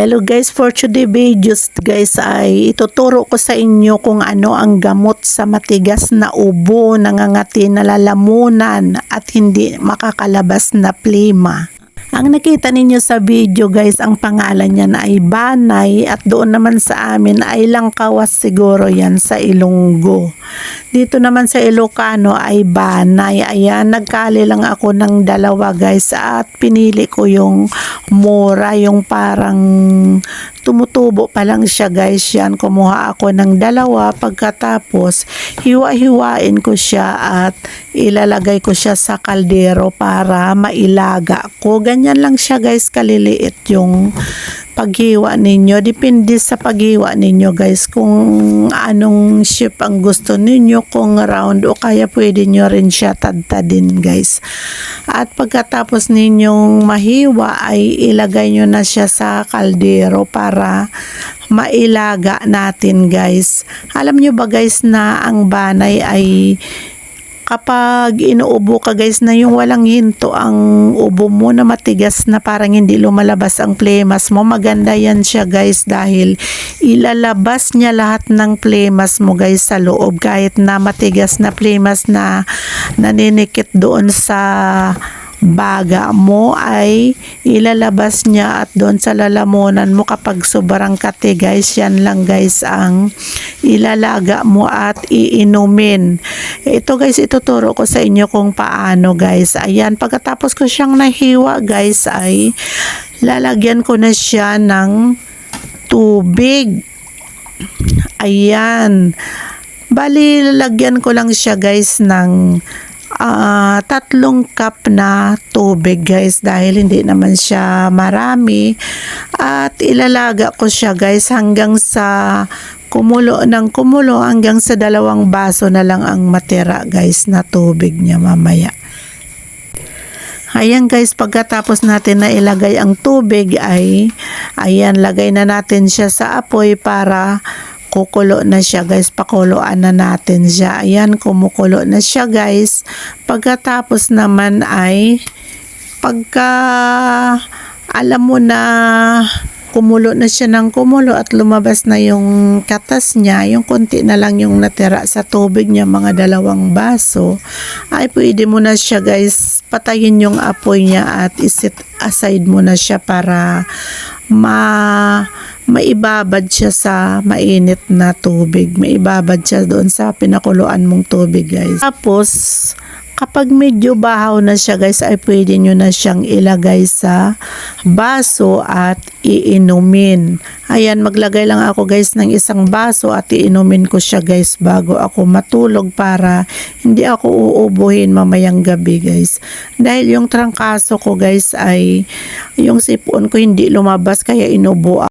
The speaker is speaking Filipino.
Hello guys, for today videos guys ay ituturo ko sa inyo kung ano ang gamot sa matigas na ubo, nangangati na lalamunan at hindi makakalabas na plema. Ang nakita ninyo sa video guys, ang pangalan niyan ay Banay at doon naman sa amin ay Langkawas siguro yan sa Ilonggo. Dito naman sa Ilocano ay Banay. Ayan, nagkali lang ako ng dalawa guys at pinili ko yung mura, yung parang tumutubo pa lang siya guys yan. Kumuha ako ng dalawa pagkatapos hiwa-hiwain ko siya at ilalagay ko siya sa kaldero para mailaga ko. Ganyan lang siya guys kaliliit yung paghiwa ninyo. Depende sa paghiwa ninyo guys kung anong shape ang gusto ninyo, kung round o kaya pwede nyo rin siya tadtadin guys. At pagkatapos ninyong mahiwa ay ilagay nyo na siya sa kaldero para mailaga natin guys. Alam nyo ba guys na ang banay ay kapag inuubo ka guys na yung walang hinto ang ubo mo na matigas na parang hindi lumalabas ang plemas mo maganda yan siya guys dahil ilalabas niya lahat ng plemas mo guys sa loob. Kahit na matigas na plemas na naninikit doon sa baga mo ay ilalabas niya at doon sa lalamunan mo kapag sobrang kate guys yan lang guys ang ilalaga mo at iinumin. Ito guys ituturo ko sa inyo kung paano guys. Ayan pagkatapos ko siyang nahiwa guys ay lalagyan ko na siya ng tubig. Ayan. Bali lalagyan ko lang siya guys ng ah, tatlong cup na tubig guys dahil hindi naman siya marami at ilalaga ko siya guys hanggang sa kumulo ng kumulo hanggang sa dalawang baso na lang ang matira guys na tubig niya mamaya. Ayan guys, pagkatapos natin na ilagay ang tubig ay ayan lagay na natin siya sa apoy para kukulo na siya guys, pakuluan na natin siya. Ayan, kumukulo na siya guys. Pagkatapos naman ay pagka alam mo na kumulo na siya ng kumulo at lumabas na yung katas niya, yung konti na lang yung natira sa tubig niya, mga dalawang baso, ay pwede mo na siya guys, patayin yung apoy niya at isit aside mo na siya para ma maibabad siya sa mainit na tubig. Maibabad siya doon sa pinakuluan mong tubig, guys. Tapos, kapag medyo bahaw na siya, guys, ay pwede nyo na siyang ilagay sa baso at iinumin. Ayan, maglagay lang ako, guys, ng isang baso at iinumin ko siya, guys, bago ako matulog para hindi ako uubuhin mamayang gabi, guys. Dahil yung trangkaso ko, guys, ay yung sipon ko hindi lumabas kaya inubo